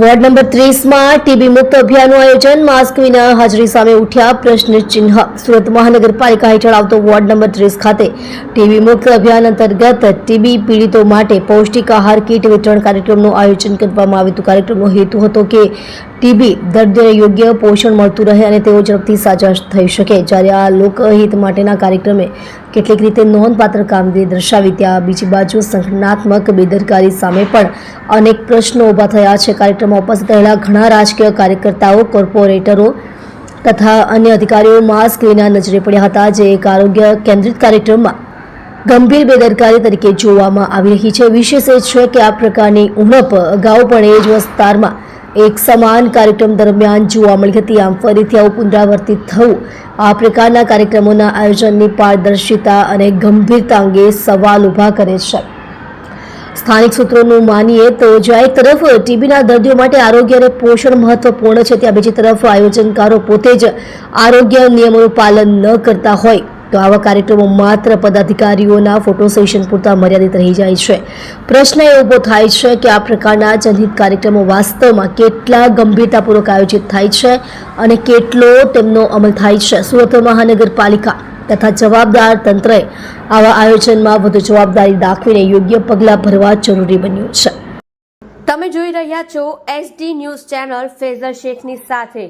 Ward number ત્રીસમાં TB મુક્ત અભિયાનનું આયોજન. માસ્ક વિના હાજરી સામે ઉઠ્યા પ્રશ્ન ચિહ્ન. સુરત મહાનગરપાલિકા હેઠળ આવતો વોર્ડ નંબર ત્રીસ ખાતે ટીબી મુક્ત અભિયાન અંતર્ગત ટીબી પીડિતો માટે પૌષ્ટિક આહાર કીટ વિતરણ કાર્યક્રમનું આયોજન કરવામાં આવ્યું હતું. કાર્યક્રમનો હેતુ હતો કે ટીબી દર્દીઓને યોગ્ય પોષણ મળતું રહે અને તેઓ ઝડપથી સાજા થઈ શકે. જ્યારે આ લોકહિત માટેના કાર્યક્રમે કેટલીક રીતે નોંધપાત્ર કામગીરી દર્શાવી ત્યાં બીજી બાજુ સંગઠનાત્મક બેદરકારી સામે પણ અનેક પ્રશ્નો ઊભા થયા છે. કાર્યક્રમમાં ઉપસ્થિત રહેલા ઘણા રાજકીય કાર્યકર્તાઓ, કોર્પોરેટરો તથા અન્ય અધિકારીઓ માસ્ક વિના નજરે પડ્યા હતા, જે એક આરોગ્ય કેન્દ્રિત કાર્યક્રમમાં ગંભીર બેદરકારી તરીકે જોવામાં આવી રહી છે. વિશેષ એ છે કે આ પ્રકારની ઉણપ અગાઉ પણ એ જ વિસ્તારમાં એક સમાન કાર્યક્રમ દરમિયાન જોવા મળી હતી આમ ફરીથી આવું પુનરાવર્તિત થવું. આ પ્રકારના કાર્યક્રમોના આયોજનની પારદર્શિતા અને ગંભીરતા અંગે સવાલ ઊભા કરે છે. સ્થાનિક સૂત્રોનું માનીએ તો જ્યાં એક તરફ ટીબીના દર્દીઓ માટે આરોગ્ય અને પોષણ મહત્વપૂર્ણ છે, ત્યાં બીજી તરફ આયોજનકારો પોતે જ આરોગ્ય નિયમોનું પાલન ન કરતા હોય. તો આવા કાર્યક્રમો માત્ર પદાધિકારીઓના ફોટો સેશન પૂરતા મર્યાદિત રહી જાય છે. પ્રશ્ન એ ઊભો થાય છે કે આ પ્રકારના જનહિત કાર્યક્રમો વાસ્તવમાં કેટલા ગંભીરતાપૂર્વક આયોજિત થાય છે અને કેટલો તેમનો અમલ થાય છે. સુરત મહાનગરપાલિકા તથા જવાબદાર તંત્રએ આવા આયોજનમાં વધુ જવાબદારી દાખવીને યોગ્ય પગલાં ભરવા જરૂરી બન્યું છે. તમે જોઈ રહ્યા છો એસડી ન્યૂઝ ચેનલ ફેઝર શેખની સાથે.